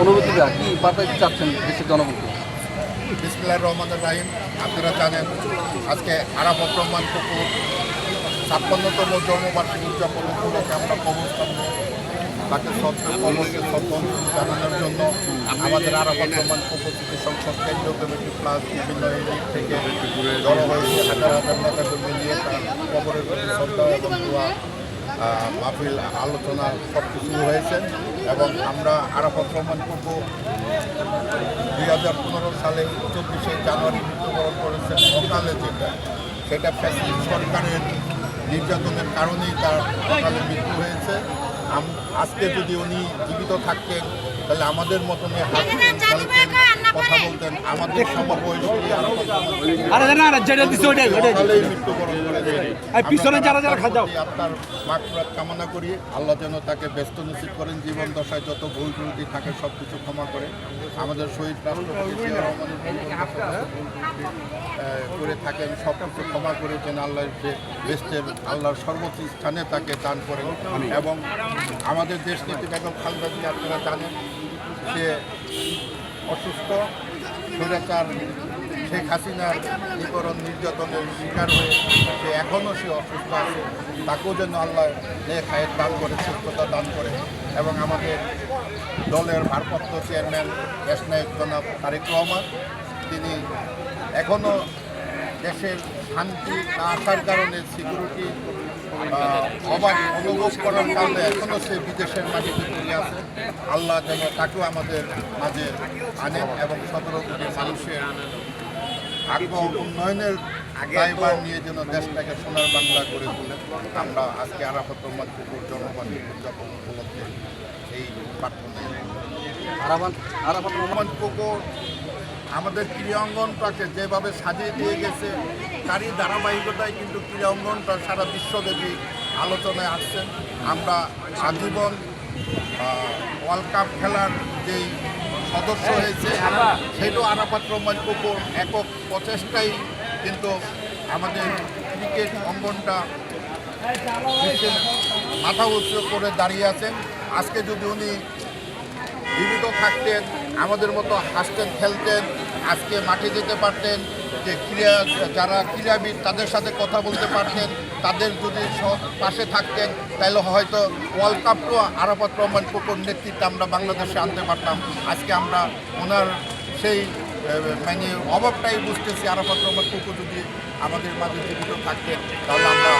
অনুভূতিটা কি? বার্তা চাচ্ছেন দেশের জনগণকে বিসমিল্লাহ রহমানুর রাহিম। আপনারা জানেন, আজকে আরাফত রহমান কুকুর ছাপ্পান্নতম জন্মবার্ষিকী উদযাপন উপলক্ষে আমরা কবরস্থান তাকে সত্য জানানোর জন্য আমাদের আরাফত রহমান কুকুর কিছু সংসদ কেন্দ্রীয় কমিটি প্লাস বিভিন্ন ইউনিট থেকে জড়ো হয়েছে। হাজার হাজার নেতাকর্মী নিয়ে তার কবরের প্রতি শ্রদ্ধা মাহফিল আলোচনা সব কিছু হয়েছে এবং আমরা আরাফত রহমান করব দুই হাজার পনেরো সালে চব্বিশে জানুয়ারি মৃত্যুবরণ করেছেন সকালে যেটা, সেটা সরকারের নির্যাতনের কারণেই তার সকালে মৃত্যু হয়েছে। আজকে যদি উনি জীবিত থাকতেন তাহলে আমাদের খেলতেন কথা বলতেন। আমাদের। আপনার মাকফরাত কামনা করি আল্লাহ যেন তাকে ব্যস্ত নসিব করেন জীবন দশায় যত ভুল ত্রুটি থাকে সব কিছু ক্ষমা করে। আমাদের শহীদ রাষ্ট্রপতি করে থাকেন সব কিছু ক্ষমা করে যেন আল্লাহর যে বেস্টের আল্লাহর সর্বোচ্চ স্থানে তাকে দান করেন এবং আমাদের দেশ নীতি বেগম খালেদা জিয়া, আপনারা জানেন সে অসুস্থ, স্বৈরাচার শেখ হাসিনার নিপরণ নির্যাতনের শিকার হয়ে সে এখনও সে অসুস্থ আছে। তাকেও যেন আল্লাহ নেক হায়ের দান করে, সুস্থতা দান করে। এবং আমাদের দলের ভারপ্রাপ্ত চেয়ারম্যান দেশনায়ক জনাব তারেক রহমান, তিনি এখনও দেশের শান্তি না আসার কারণে সিকিউরিটি অবাক অনুভব করার কারণে এখনও সে বিদেশের মাটিতে পড়ে আছে আল্লাহ যেন তাকেও আমাদের মাঝে আনেন এবং সতেরো কোটি মানুষের আগ্রহ উন্নয়নের দায়ভার নিয়ে যেন দেশটাকে সোনার বাংলা করে তুলে আমরা আজকে আরাফত রহমান কুকুর জনগণের উদযাপন উপলক্ষে এই প্রার্থনা আরাফাত রহমান কুকুর আমাদের ক্রীড়াঙ্গনটাকে যেভাবে সাজিয়ে দিয়ে গেছে, তারই ধারাবাহিকতায় কিন্তু ক্রীড়াঙ্গনটা সারা বিশ্বব্যাপী আলোচনায় আসছেন। আমরা আজীবন ওয়ার্ল্ড কাপ খেলার যেই সদস্য হয়েছে, সেটাও আরাফাত রহমান একক প্রচেষ্টাই কিন্তু আমাদের ক্রিকেট অঙ্গনটা মাথা উঁচু করে দাঁড়িয়ে আছেন। আজকে যদি উনি জীবিত থাকতেন, আমাদের মতো হাসতেন, খেলতেন, আজকে মাঠে যেতে পারতেন, যে ক্রীড়া, যারা ক্রীড়াবিদ তাদের সাথে কথা বলতে পারতেন, তাদের যদি পাশে থাকতেন, তাহলে হয়তো ওয়ার্ল্ড কাপটাও আরাফাত রহমান কুকুর নেতৃত্বে আমরা বাংলাদেশে আনতে পারতাম। আজকে আমরা ওনার সেই মানে অভাবটাই বুঝতেছি, আরাফাত রহমান কুকুর যদি আমাদের মাঝে জীবিত থাকতেন, তাহলে আমরা